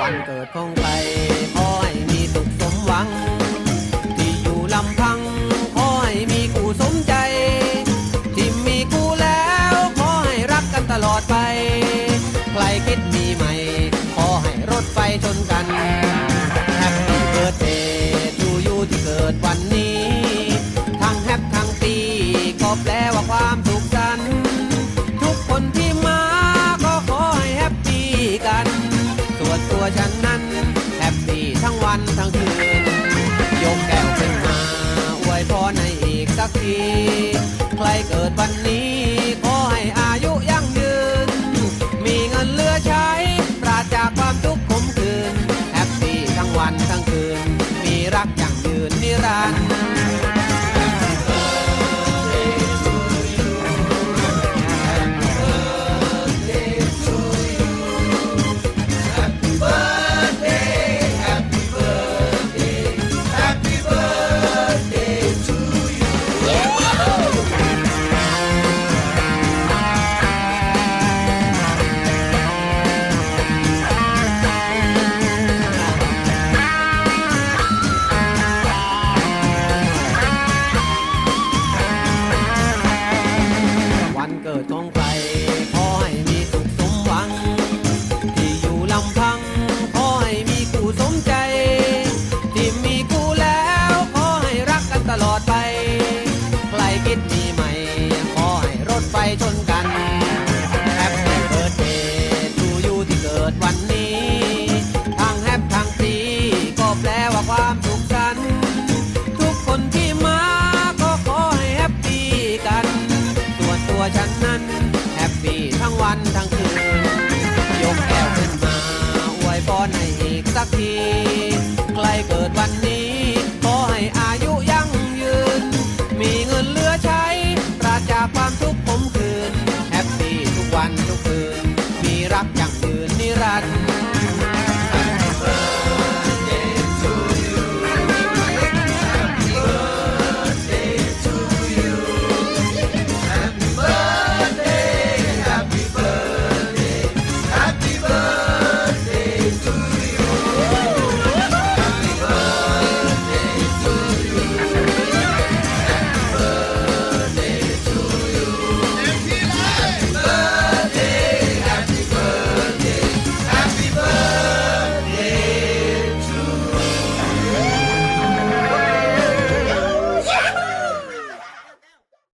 วันเกิดของไปพ่อ ฉันนั้นแฮปปี้ทั้งวันทั้งคืน ยกแก้วขึ้นมาอวยพรให้อีกสักที ใครเกิดวันนี้ ขอให้อายุยั่งยืน มีเงินเหลือใช้ ปราศจากความทุกข์ขมขื่นแฮปปี้ทั้งวันทั้งคืน มีรักยั่งยืนนิรันดร์ เกิดของใครขอให้มีสุขสมหวัง ที่อยู่ลำพังขอให้มีคู่สมใจ ที่มีคู่แล้วขอให้รักกันตลอดไป ใครคิดมีใหม่ขอให้รถไฟชนกันแฮปปี้เบิร์ดเดย์ทูยูที่เกิดวันนี้ทางแฮปทางปีก็แปลว่าความสุขสันต์ทุกคนที่มาก็ขอให้แฮปปี้กัน ส่วนตัวฉัน สักที